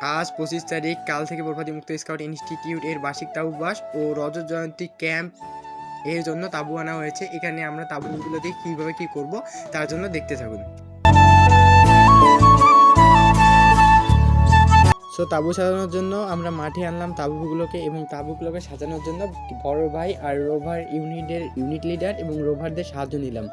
আজ পঁচিশ তারিখ, কাল থেকে বরফাদি মুক্ত স্কাউট ইনস্টিটিউট এর বার্ষিক তাবুবাস ও রজত জয়ন্তী ক্যাম্প এর জন্য তাবু আনা হয়েছে। এখানে আমরা তাবুগুলো দিয়ে কীভাবে কী করব তার জন্য দেখতে থাকুন। সো তাবু সাজানোর জন্য আমরা মাঠে আনলাম তাবুগুলোকে এবং তাবুগুলোকে সাজানোর জন্য বড় ভাই আর রোভার ইউনিটের ইউনিট লিডার এবং রোভারদের সাহায্য নিলাম।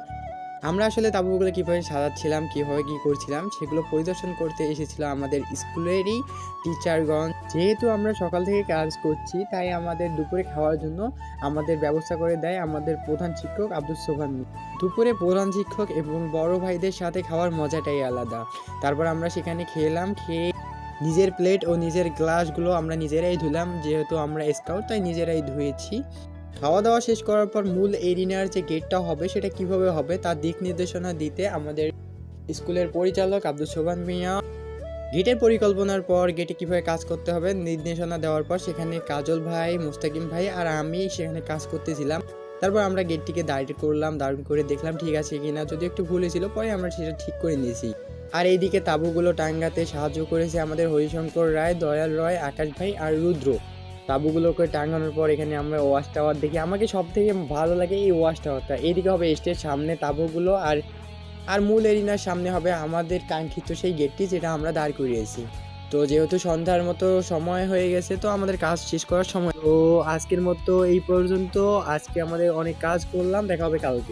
আমরা আসলে তাবুগুলো কীভাবে সাজাচ্ছিলাম, কীভাবে কী করছিলাম, সেগুলো পরিদর্শন করতে এসেছিল আমাদের স্কুলেরই টিচারগণ। যেহেতু আমরা সকাল থেকে কাজ করছি, তাই আমাদের দুপুরে খাওয়ার জন্য আমাদের ব্যবস্থা করে দেয় আমাদের প্রধান শিক্ষক আব্দুল সোহান দুপুরে প্রধান শিক্ষক এবং বড় ভাইদের সাথে খাওয়ার মজাটাই আলাদা। তারপর আমরা সেখানে খেলাম, খেয়ে নিজের প্লেট ও নিজের গ্লাসগুলো আমরা নিজেরাই ধুলাম, যেহেতু আমরা স্কাউট তাই নিজেরাই ধুয়েছি। খাওয়া দাওয়া শেষ করার পর মূল এরিনার যে গেটটা হবে, সেটা কীভাবে হবে তার দিক নির্দেশনা দিতে আমাদের স্কুলের পরিচালক আব্দুল সোবান মিয়া। গেটের পরিকল্পনার পর গেটে কীভাবে কাজ করতে হবে নির্দেশনা দেওয়ার পর সেখানে কাজল ভাই, মুস্তাকিম ভাই আর আমি সেখানে কাজ করতেছিলাম। তারপর আমরা গেটটিকে দাঁড়িয়ে করলাম দাঁড়িয়ে করে দেখলাম ঠিক আছে কিনা। যদি একটু ভুল হয়েছিল, পরে আমরা সেটা ঠিক করে নিয়েছি। আর এইদিকে তাঁবুগুলো টাঙ্গাতে সাহায্য করেছে আমাদের হরিশঙ্কর রায়, দয়াল রয়, আকাশ ভাই আর রুদ্র। তাঁবুগুলোকে টাঙানোর পর এখানে আমরা ওয়াশ টাওয়ার দেখি। আমাকে সব থেকে ভালো লাগে এই ওয়াশ টাওয়ারটা। এদিকে হবে স্টেজ, সামনে তাঁবুগুলো আর আর মূল এরিনার সামনে হবে আমাদের কাঙ্ক্ষিত সেই গেটটি যেটা আমরা দাঁড় করিয়েছি। তো যেহেতু সন্ধ্যার মতো সময় হয়ে গেছে, তো আমাদের কাজ শেষ করার সময়। তো আজকের মতো এই পর্যন্ত। আজকে আমাদের অনেক কাজ করলাম, দেখা হবে কালকে।